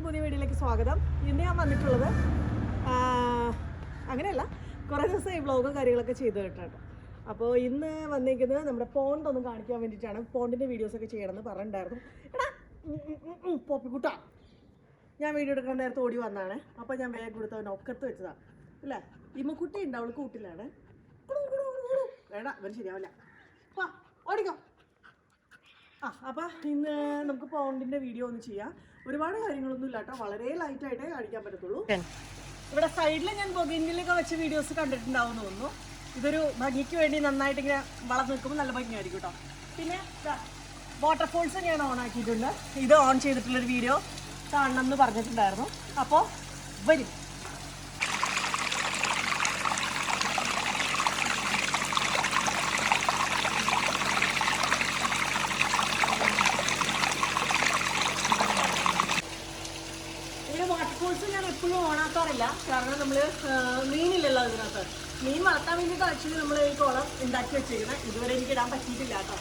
എല്ലാവർക്കും പുതിയ വീഡിയോയിലേക്ക് സ്വാഗതം. ഇന്ന് ഞാൻ വന്നിട്ടുള്ളത് അങ്ങനെയല്ല കുറേ ദിവസം ഈ വ്ളോഗും കാര്യങ്ങളൊക്കെ ചെയ്ത് കേട്ടോ. അപ്പോൾ ഇന്ന് വന്നിരിക്കുന്നത് നമ്മുടെ പോണ്ട് ഒന്ന് കാണിക്കാൻ വേണ്ടിയിട്ടാണ്. പോണ്ടിന്റെ വീഡിയോസൊക്കെ ചെയ്യണമെന്ന് പറഞ്ഞിട്ടുണ്ടായിരുന്നു. എടാ ഉം, ഞാൻ വീഡിയോ എടുക്കാൻ നേരത്തെ ഓടി വന്നാണ് അപ്പോൾ ഞാൻ വേഗം കൊടുത്തവൻ ഒക്കത്ത് വെച്ചതാണ് ഇല്ല ഇമ്മക്കുട്ടി ഉണ്ട് അവൾ കൂട്ടിലാണ്. കുടു, കുടു, കുടു, കുടു. വേണ്ട അവൻ ശരിയാവില്ല. ഓടിക്കോ. ആ അപ്പൊ ഇന്ന് നമുക്ക് പൗണ്ടിന്റെ വീഡിയോ ഒന്ന് ചെയ്യാം. ഒരുപാട് കാര്യങ്ങളൊന്നും ഇല്ല കേട്ടോ വളരെ ലൈറ്റ് ആയിട്ടേ കാണിക്കാൻ പറ്റത്തുള്ളൂ. ഇവിടെ സൈഡിൽ ഞാൻ ബൊഗിനിലൊക്കെ വെച്ച് വീഡിയോസ് കണ്ടിട്ടുണ്ടാവും തോന്നുന്നു. ഇതൊരു ഭംഗിക്ക് വേണ്ടി നന്നായിട്ട് ഇങ്ങനെ വളർന്നു നിൽക്കുമ്പോൾ നല്ല ഭംഗിയായിരിക്കും കേട്ടോ. പിന്നെ വാട്ടർഫോൾസ് ഞാൻ ഓൺ ആക്കിയിട്ടുണ്ട്. ഇത് ഓൺ ചെയ്തിട്ടുള്ളൊരു വീഡിയോ കാണണം എന്ന് പറഞ്ഞിട്ടുണ്ടായിരുന്നു. അപ്പോൾ വരും ഇവിടെ വാട്ടർഫോൾസ് ഞാൻ എപ്പോഴും ഓണാക്കാറില്ല കാരണം നമ്മൾ മീനില്ലല്ലോ അതിനകത്ത്. മീൻ വളർത്താൻ വേണ്ടിയിട്ട് ആക്ച്വലി നമ്മൾ ഈ കുളം ഉണ്ടാക്കി വെച്ചിരിക്കുന്നത് ഇതുവരെ എനിക്ക് ഇടാൻ പറ്റിയിട്ടില്ല കേട്ടോ.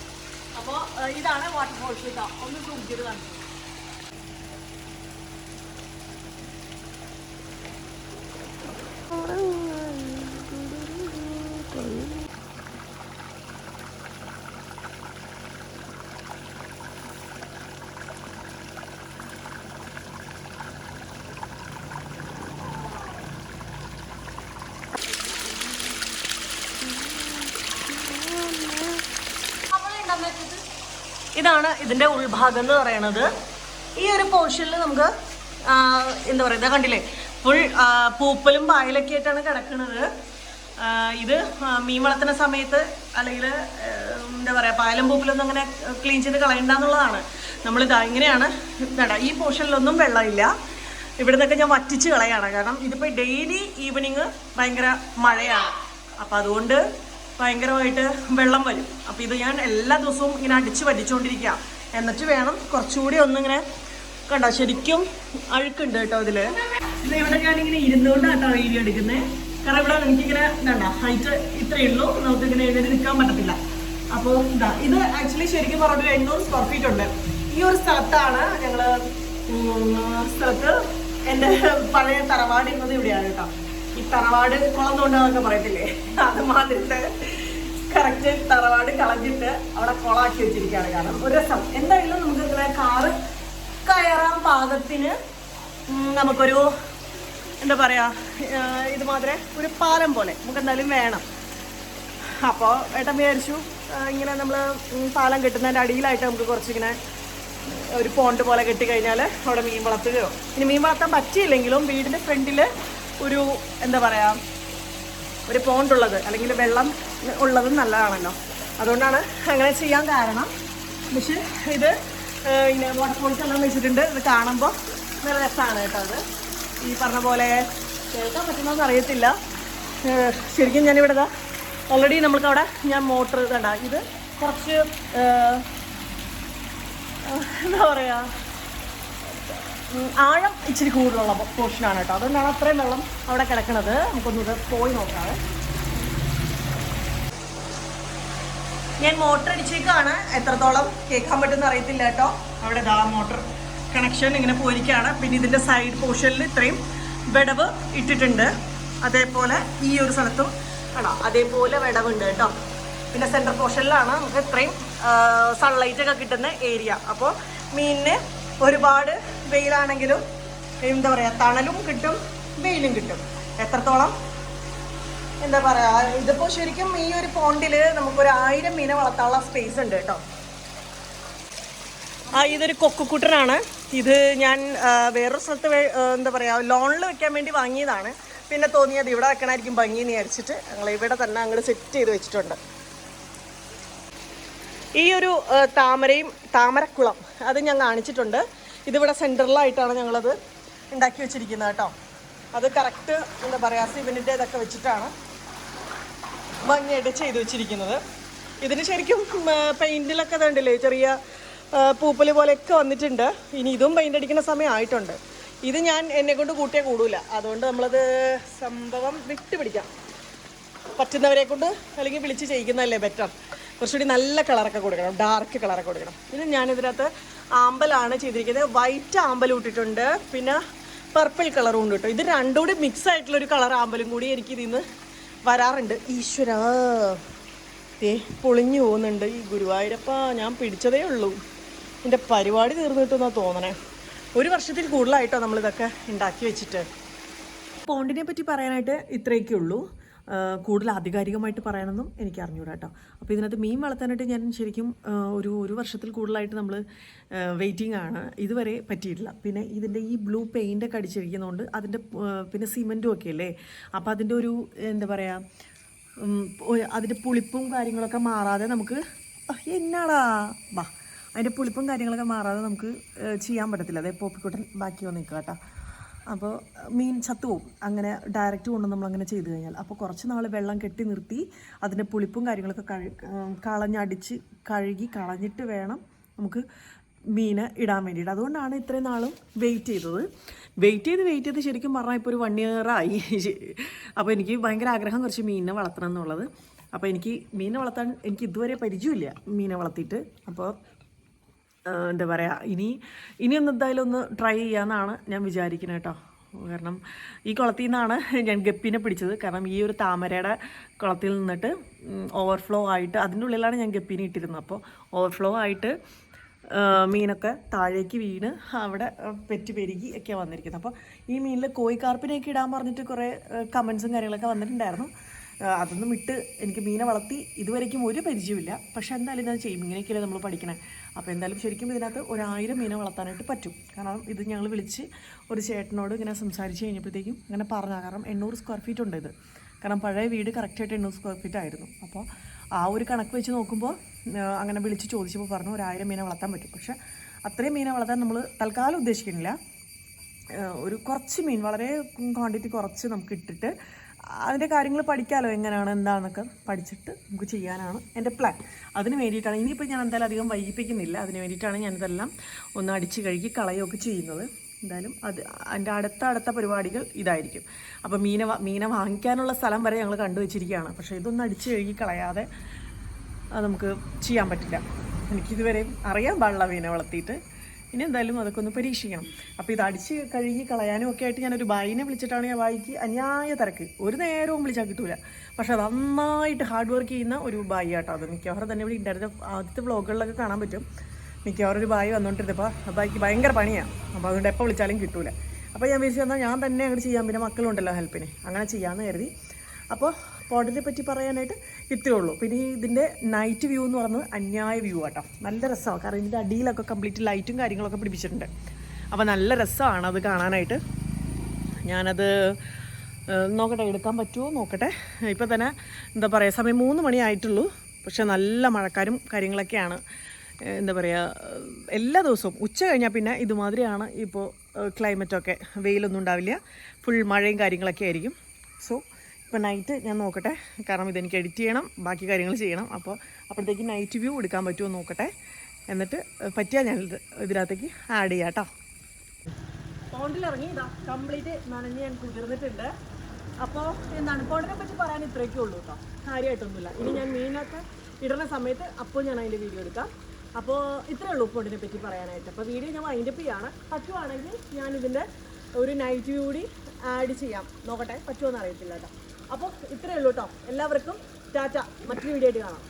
അപ്പോൾ ഇതാണ് വാട്ടർഫോൾസ് കേട്ടോ ഒന്ന് സൂം കാണിച്ചു. ഇതാണ് ഇതിന്റെ ഉൾഭാഗം എന്ന് പറയുന്നത് ഈ ഒരു പോർഷനിൽ നമുക്ക് എന്താ പറയുക കണ്ടില്ലേ? ഫുൾ പൂപ്പലും പായലൊക്കെ ആയിട്ടാണ് കിടക്കുന്നത് ഇത് മീൻ വളർത്തുന്ന സമയത്ത് അല്ലെങ്കിൽ എന്താ പറയുക പായലും പൂപ്പലൊന്നും അങ്ങനെ ക്ലീൻ ചെയ്ത് കളയണ്ടെന്നുള്ളതാണ് നമ്മളിതാ ഇങ്ങനെയാണ് വേണ്ട ഈ പോർഷനിലൊന്നും വെള്ളമില്ല. ഇവിടെ നിന്നൊക്കെ ഞാൻ വറ്റിച്ച് കളയാണ്. കാരണം ഇതിപ്പോൾ ഡെയിലി ഈവനിങ് ഭയങ്കര മഴയാണ്. അപ്പം അതുകൊണ്ട് ഭയങ്കരമായിട്ട് വെള്ളം വരും. അപ്പം ഇത് ഞാൻ എല്ലാ ദിവസവും ഇങ്ങനെ അടിച്ച് വലിച്ചുകൊണ്ടിരിക്കുക എന്നിട്ട് വേണം കുറച്ചുകൂടി ഒന്നിങ്ങനെ കണ്ടോ? ശരിക്കും അഴുക്കുണ്ട് കേട്ടോ ഇതിൽ. ഇത് ഇവിടെ ഞാനിങ്ങനെ ഇരുന്നുകൊണ്ടാട്ടോ വീഡിയോ എടുക്കുന്നത് കാരണം ഇവിടെ എനിക്കിങ്ങനെ വേണ്ട ഹൈറ്റ് ഇത്രയേ ഉള്ളൂ. നമുക്ക് ഇങ്ങനെ എഴുതി നിൽക്കാൻ പറ്റത്തില്ല. അപ്പോൾ ഇതാ ഇത് ആക്ച്വലി ശരിക്കും പറഞ്ഞ ഒരു എണ്ണൂറ് സ്ക്വയർ ഫീറ്റ് ഉണ്ട്. ഈ ഒരു സ്ഥലത്താണ് ഞങ്ങൾ സ്ഥലത്ത് എന്റെ പഴയ തറവാട് ഇന്നത് ഇവിടെയാണ് കേട്ടോ. ഈ തറവാട് കുളം തോണ്ടാന്നൊക്കെ പറയത്തില്ലേ? അതുമാതിരിത്തെ കറക്റ്റ് തറവാട് കളഞ്ഞിട്ട് അവിടെ കുളമാക്കി വെച്ചിരിക്കുകയാണ് കാരണം ഒരു രസം. എന്തായാലും നമുക്ക് ഇങ്ങനെ കാറ് കയറാൻ പാകത്തിന് നമുക്കൊരു എന്താ പറയാ ഏർ, ഇതുമാതിരി ഒരു പാലം പോലെ നമുക്ക് എന്തായാലും വേണം. അപ്പോൾ ഏട്ടൻ വിചാരിച്ചു ഇങ്ങനെ നമ്മൾ പാലം കെട്ടുന്നതിന്റെ അടിയിലായിട്ട് നമുക്ക് കുറച്ചിങ്ങനെ ഒരു പോണ്ട് പോലെ കെട്ടിക്കഴിഞ്ഞാൽ അവിടെ മീൻ വളർത്തുകയോ. ഇനി മീൻ വളർത്താൻ പറ്റിയില്ലെങ്കിലും വീടിന്റെ ഫ്രണ്ടിൽ ഒരു എന്താ പറയുക ഒരു പോണ്ടുള്ളത് അല്ലെങ്കിൽ വെള്ളം ഉള്ളത് നല്ലതാണല്ലോ. അതുകൊണ്ടാണ് അങ്ങനെ ചെയ്യാൻ കാരണം. പക്ഷെ ഇത് ഇങ്ങനെ വാട്ടർഫോൾസ് എല്ലാം വെച്ചിട്ടുണ്ട്. ഇത് കാണുമ്പോൾ നല്ല രസമാണ് കേട്ടോ അത്. ഈ പറഞ്ഞ പോലെ കേൾക്കാൻ പറ്റുന്നതെന്ന് അറിയത്തില്ല. ശരിക്കും ഞാനിവിടെ ഇതാ ഓൾറെഡി നമ്മൾക്ക് അവിടെ ഞാൻ മോട്ടർ ഇതണ്ട ഇത് കുറച്ച് എന്താ പറയുക ആഴം ഇച്ചിരി കൂടുതലുള്ള പോർഷനാണ് കേട്ടോ അതുകൊണ്ടാണ് അത്രയും വെള്ളം അവിടെ കിടക്കുന്നത് നമുക്കൊന്ന് ഇത് പോയി നോക്കാം. ഞാൻ മോട്ടർ അടിച്ചേക്കാണ് എത്രത്തോളം കേൾക്കാൻ പറ്റുമെന്ന് അറിയത്തില്ല കേട്ടോ. അവിടെ ഇതാ മോട്ടർ കണക്ഷൻ ഇങ്ങനെ പോയിരിക്കുകയാണ്. പിന്നെ ഇതിന്റെ സൈഡ് പോർഷനിൽ ഇത്രയും വിടവ് ഇട്ടിട്ടുണ്ട്. അതേപോലെ ഈ ഒരു സ്ഥലത്തും ആണോ അതേപോലെ വിടവുണ്ട് കേട്ടോ. പിന്നെ സെൻട്രൽ പോർഷനിലാണ് നമുക്ക് ഇത്രയും സൺലൈറ്റ് ഒക്കെ കിട്ടുന്ന ഏരിയ അപ്പോൾ മീനിന് ഒരുപാട് വെയിലാണെങ്കിലും എന്താ പറയുക തണലും കിട്ടും വെയിലും കിട്ടും. എത്രത്തോളം? എന്താ പറയാ ഇതിപ്പോ ശരിക്കും ഈ ഒരു പോണ്ടിൽ നമുക്കൊരു ആയിരം മീനെ വളർത്താനുള്ള സ്പേസ് ഉണ്ട് കേട്ടോ. ആ ഇതൊരു കൊക്കുക്കുട്ടനാണ് ഇത് ഞാൻ വേറൊരു സ്ഥലത്ത് എന്താ പറയാ ലോണിൽ വെക്കാൻ വേണ്ടി വാങ്ങിയതാണ്. പിന്നെ തോന്നിയത് ഇവിടെ വെക്കണമായിരിക്കും ഭംഗി എന്ന് വിചാരിച്ചിട്ട് ഞങ്ങൾ ഇവിടെ തന്നെ അങ്ങോട്ട് സെറ്റ് ചെയ്ത് വെച്ചിട്ടുണ്ട്. ഈ ഒരു താമരയും താമരക്കുളം അത് ഞാൻ കാണിച്ചിട്ടുണ്ട്. ഇതിവിടെ സെന്ററിലായിട്ടാണ് ഞങ്ങളത് ഉണ്ടാക്കി വെച്ചിരിക്കുന്നത് കേട്ടോ. അത് കറക്റ്റ് എന്താ പറയുക സിമെന്റിന്റെ ഇതൊക്കെ വെച്ചിട്ടാണ് ഭംഗിയായിട്ട് ചെയ്തു വെച്ചിരിക്കുന്നത്. ഇതിന് ശരിക്കും പെയിന്റിലൊക്കെ ഇതുണ്ടല്ലേ ചെറിയ പൂപ്പൽ പോലെയൊക്കെ വന്നിട്ടുണ്ട്. ഇനി ഇതും പെയിന്റ് അടിക്കുന്ന സമയം ആയിട്ടുണ്ട്. ഇത് ഞാൻ എന്നെ കൊണ്ട് കൂട്ടിയേ കൂടൂല. അതുകൊണ്ട് നമ്മളത് സംഭവം വിട്ടുപിടിക്കാം. പറ്റുന്നവരെ കൊണ്ട് അല്ലെങ്കിൽ വിളിച്ച് ചെയ്യിക്കുന്നതല്ലേ ബെറ്റർ. കുറച്ചുകൂടി നല്ല കളറൊക്കെ കൊടുക്കണം ഡാർക്ക് കളറൊക്കെ കൊടുക്കണം. പിന്നെ ഞാനിതിനകത്ത് ആമ്പലാണ് ചെയ്തിരിക്കുന്നത്. വൈറ്റ് ആമ്പൽ ഇട്ടിട്ടുണ്ട്. പിന്നെ പർപ്പിൾ കളറും ഉണ്ട് കേട്ടോ. ഇത് രണ്ടും കൂടി മിക്സ് ആയിട്ടുള്ള ഒരു കളർ ആമ്പലും കൂടി എനിക്ക് ഇതിൽ നിന്ന് വരാറുണ്ട്. ഈശ്വര. ഏ പൊളിഞ്ഞു പോകുന്നുണ്ട് ഈ ഗുരുവായൂരപ്പ. ഞാൻ പിടിച്ചതേ ഉള്ളൂ. എന്റെ പരിപാടി തീർന്നു കിട്ടുമെന്നാണ് തോന്നണേ. ഒരു വർഷത്തിൽ കൂടുതലായിട്ടോ നമ്മളിതൊക്കെ ഉണ്ടാക്കി വെച്ചിട്ട്. പോണ്ടിനെ പറ്റി പറയാനായിട്ട് ഇത്രയൊക്കെ ഉള്ളൂ. കൂടുതൽ ആധികാരികമായിട്ട് പറയാനൊന്നും എനിക്ക് അറിഞ്ഞൂടാ കേട്ടോ അപ്പോൾ ഇതിനകത്ത് മീൻ വളർത്താനായിട്ട് ഞാൻ ശരിക്കും ഒരു ഒരു വർഷത്തിൽ കൂടുതലായിട്ട് നമ്മൾ വെയിറ്റിംഗ് ആണ്. ഇതുവരെ പറ്റിയിട്ടില്ല. പിന്നെ ഇതിന്റെ ഈ ബ്ലൂ പെയിന്റൊക്കെ അടിച്ചിരിക്കുന്നതുകൊണ്ട് അതിന്റെ പിന്നെ സിമെന്റും ഒക്കെ അല്ലേ? അപ്പോൾ അതിന്റെ ഒരു എന്താ പറയുക അതിന്റെ പുളിപ്പും കാര്യങ്ങളൊക്കെ മാറാതെ നമുക്ക് എന്നാടാ? വാ. അതിന്റെ പുളിപ്പും കാര്യങ്ങളൊക്കെ മാറാതെ നമുക്ക് ചെയ്യാൻ പറ്റത്തില്ല. അതേ പോപ്പിക്കുട്ടൻ ബാക്കി വന്ന് നിൽക്കുക കേട്ടോ അപ്പോൾ മീൻ ചത്തുപോകും അങ്ങനെ ഡയറക്റ്റ് കൊണ്ട് നമ്മൾ അങ്ങനെ ചെയ്തു കഴിഞ്ഞാൽ. അപ്പോൾ കുറച്ച് നാൾ വെള്ളം കെട്ടി നിർത്തി അതിന്റെ പുളിപ്പും കാര്യങ്ങളൊക്കെ കഴി കളഞ്ഞടിച്ച് കഴുകി കളഞ്ഞിട്ട് വേണം നമുക്ക് മീൻ ഇടാൻ വേണ്ടിയിട്ട്. അതുകൊണ്ടാണ് ഇത്രയും നാളും വെയിറ്റ് ചെയ്തത്. വെയിറ്റ് ചെയ്ത് വെയിറ്റ് ചെയ്ത് ശരിക്കും പറഞ്ഞാൽ ഇപ്പോൾ ഒരു വൺ ഇയറായി അപ്പോൾ എനിക്ക് ഭയങ്കര ആഗ്രഹം കുറച്ച് മീനിനെ വളർത്തണം എന്നുള്ളത്. അപ്പോൾ എനിക്ക് മീനെ വളർത്താൻ എനിക്ക് ഇതുവരെ പരിചയമില്ല മീനെ വളർത്തിയിട്ട്. അപ്പോൾ എന്താ പറയുക ഇനി ഇനി ഒന്ന് എന്തായാലും ഒന്ന് ട്രൈ ചെയ്യാമെന്നാണ് ഞാൻ വിചാരിക്കുന്നത് കേട്ടോ കാരണം ഈ കുളത്തിൽ നിന്നാണ് ഞാൻ ഗപ്പിനെ പിടിച്ചത്. കാരണം ഈ ഒരു താമരയുടെ കുളത്തിൽ നിന്നിട്ട് ഓവർഫ്ലോ ആയിട്ട് അതിന്റെ ഉള്ളിലാണ് ഞാൻ ഗപ്പിനെ ഇട്ടിരുന്നത്. അപ്പോൾ ഓവർഫ്ലോ ആയിട്ട് മീനൊക്കെ താഴേക്ക് വീണ് അവിടെ പെറ്റ് പെരുകി ഒക്കെ വന്നിരിക്കുന്നത് അപ്പോൾ ഈ മീനിൽ കോഴിക്കാർപ്പിനെയൊക്കെ ഇടാൻ പറഞ്ഞിട്ട് കുറേ കമൻസും കാര്യങ്ങളൊക്കെ വന്നിട്ടുണ്ടായിരുന്നു. അതൊന്നും ഇട്ട് എനിക്ക് മീനെ വളർത്തി ഇതുവരേക്കും ഒരു പരിചയമില്ല പക്ഷേ എന്തായാലും ഞാൻ ചെയ്യും. ഇങ്ങനെയൊക്കെയല്ലേ നമ്മൾ പഠിക്കണേ. അപ്പോൾ എന്തായാലും ശരിക്കും ഇതിനകത്ത് ഒരായിരം മീനെ വളർത്താനായിട്ട് പറ്റും. കാരണം ഇത് ഞങ്ങൾ വിളിച്ച് ഒരു ചേട്ടനോട് ഇങ്ങനെ സംസാരിച്ച് കഴിഞ്ഞപ്പോഴത്തേക്കും അങ്ങനെ പറഞ്ഞു കാരണം എണ്ണൂറ് സ്ക്വയർ ഫീറ്റ് ഉണ്ട് ഇത്. കാരണം പഴയ വീട് കറക്റ്റായിട്ട് എണ്ണൂറ് സ്ക്വയർ ഫീറ്റ് ആയിരുന്നു. അപ്പോൾ ആ ഒരു കണക്ക് വെച്ച് നോക്കുമ്പോൾ അങ്ങനെ വിളിച്ച് ചോദിച്ചപ്പോൾ പറഞ്ഞു ഒരായിരം മീനെ വളർത്താൻ പറ്റും. പക്ഷേ അത്രയും മീനെ വളർത്താൻ നമ്മൾ തൽക്കാലം ഉദ്ദേശിക്കുന്നില്ല. ഒരു കുറച്ച് മീൻ വളരെ ക്വാണ്ടിറ്റി കുറച്ച് നമുക്ക് ഇട്ടിട്ട് അതിന്റെ കാര്യങ്ങൾ പഠിക്കാമല്ലോ എങ്ങനെയാണ് എന്താണെന്നൊക്കെ പഠിച്ചിട്ട് നമുക്ക് ചെയ്യാനാണ് എന്റെ പ്ലാൻ അതിന് വേണ്ടിയിട്ടാണ് ഇനിയിപ്പോൾ ഞാൻ എന്തായാലും അധികം വൈകിപ്പിക്കുന്നില്ല. അതിന് വേണ്ടിയിട്ടാണ് ഞാനിതെല്ലാം ഒന്ന് അടിച്ച് കഴുകി കളയുകയൊക്കെ ചെയ്യുന്നത്. എന്തായാലും അത് എന്റെ അടുത്ത അടുത്ത പരിപാടികൾ ഇതായിരിക്കും. അപ്പോൾ മീന മീന വാങ്ങിക്കാനുള്ള സ്ഥലം വരെ ഞങ്ങൾ കണ്ടുവച്ചിരിക്കുകയാണ് പക്ഷേ ഇതൊന്നും അടിച്ച് കഴുകി കളയാതെ അത് നമുക്ക് ചെയ്യാൻ പറ്റില്ല. എനിക്കിതുവരെയും അറിയാൻ പാടില്ല മീനെ വളർത്തിയിട്ട്. ഇനി എന്തായാലും അതൊക്കെ ഒന്ന് പരീക്ഷിക്കണം. അപ്പോൾ ഇത് അടിച്ച് കഴുകി കളയാനും ഒക്കെ ആയിട്ട് ഞാനൊരു ബായിനെ വിളിച്ചിട്ടാണ് ഞാൻ ബായിക്ക് അന്യായ തിരക്ക്. ഒരു നേരവും വിളിച്ചാൽ കിട്ടൂല. പക്ഷെ നന്നായിട്ട് ഹാർഡ് വർക്ക് ചെയ്യുന്ന ഒരു ബായി ആട്ടോ അത്. മിക്കവാറും തന്നെ ഇവിടെ ഉണ്ടായിരുന്ന ആദ്യത്തെ വ്ളോഗുകളിലൊക്കെ കാണാൻ പറ്റും. മിക്കവാറും ഒരു ബായി വന്നുകൊണ്ടിരുന്നപ്പോൾ ആ ബായിക്ക് ഭയങ്കര പണിയാണ് അപ്പോൾ അതുകൊണ്ട് എപ്പോൾ വിളിച്ചാലും കിട്ടൂല. അപ്പോൾ ഞാൻ വിളിച്ചു തന്നാൽ ഞാൻ തന്നെ അങ്ങോട്ട് ചെയ്യാം. പിന്നെ മക്കളുണ്ടല്ലോ ഹെൽപ്പിന്. അങ്ങനെ ചെയ്യാമെന്ന് കരുതി. അപ്പോൾ പോണ്ടിനെ പറ്റി പറയാനായിട്ട് ഇത്രയേ ഉള്ളൂ. പിന്നെ ഈ ഇതിന്റെ നൈറ്റ് വ്യൂ എന്ന് പറയുന്നത് അന്യായ വ്യൂ ആട്ടോ. നല്ല രസമാണ്. കാരണം ഇതിന്റെ അടിയിലൊക്കെ കംപ്ലീറ്റ് ലൈറ്റും കാര്യങ്ങളൊക്കെ പിടിപ്പിച്ചിട്ടുണ്ട്. അപ്പോൾ നല്ല രസമാണ് അത് കാണാനായിട്ട്. ഞാനത് നോക്കട്ടെ എടുക്കാൻ പറ്റുമോ നോക്കട്ടെ. ഇപ്പോൾ തന്നെ എന്താ പറയുക സമയം മൂന്ന് മണി ആയിട്ടുള്ളൂ. പക്ഷെ നല്ല മഴക്കാരും കാര്യങ്ങളൊക്കെയാണ്. എന്താ പറയുക എല്ലാ ദിവസവും ഉച്ച കഴിഞ്ഞാൽ പിന്നെ ഇതുമാതിരിയാണ് ഇപ്പോൾ ക്ലൈമറ്റൊക്കെ വെയിലൊന്നും ഉണ്ടാവില്ല. ഫുൾ മഴയും കാര്യങ്ങളൊക്കെ ആയിരിക്കും. സോ ഇപ്പോൾ നൈറ്റ് ഞാൻ നോക്കട്ടെ. കാരണം ഇതെനിക്ക് എഡിറ്റ് ചെയ്യണം ബാക്കി കാര്യങ്ങൾ ചെയ്യണം. അപ്പോൾ അപ്പോഴത്തേക്ക് നൈറ്റ് വ്യൂ എടുക്കാൻ പറ്റുമോ നോക്കട്ടെ. എന്നിട്ട് പറ്റിയാൽ ഞാൻ ഇത് ഇതിനകത്തേക്ക് ആഡ് ചെയ്യാം കേട്ടോ പോണ്ടിലിറങ്ങി ഇതാ കംപ്ലീറ്റ് നനഞ്ഞ് ഞാൻ കുതിർന്നിട്ടുണ്ട്. അപ്പോൾ എന്താണ് പോണ്ടിനെ പറ്റി പറയാൻ ഇത്രയൊക്കെ ഉള്ളൂ കേട്ടോ കാര്യമായിട്ടൊന്നുമില്ല ഇനി ഞാൻ മീനൊക്കെ ഇടുന്ന സമയത്ത് അപ്പോൾ ഞാൻ അതിന്റെ വീഡിയോ എടുക്കാം. അപ്പോൾ ഇത്രയേ ഉള്ളൂ പോണ്ടിനെ പറ്റി പറയാനായിട്ട്. അപ്പോൾ വീഡിയോ ഞാൻ വൈൻഡപ്പ് ചെയ്യാണ്. പറ്റുവാണെങ്കിൽ ഞാൻ ഇതിന്റെ ഒരു നൈറ്റ് വ്യൂ കൂടി ആഡ് ചെയ്യാം. നോക്കട്ടെ പറ്റുമോ എന്ന് അറിയത്തില്ല കേട്ടോ അപ്പോൾ ഇത്രയേ ഉള്ളൂ കേട്ടോ. എല്ലാവർക്കും ടാറ്റ മറ്റൊരു വീഡിയോ ആയിട്ട് കാണാം.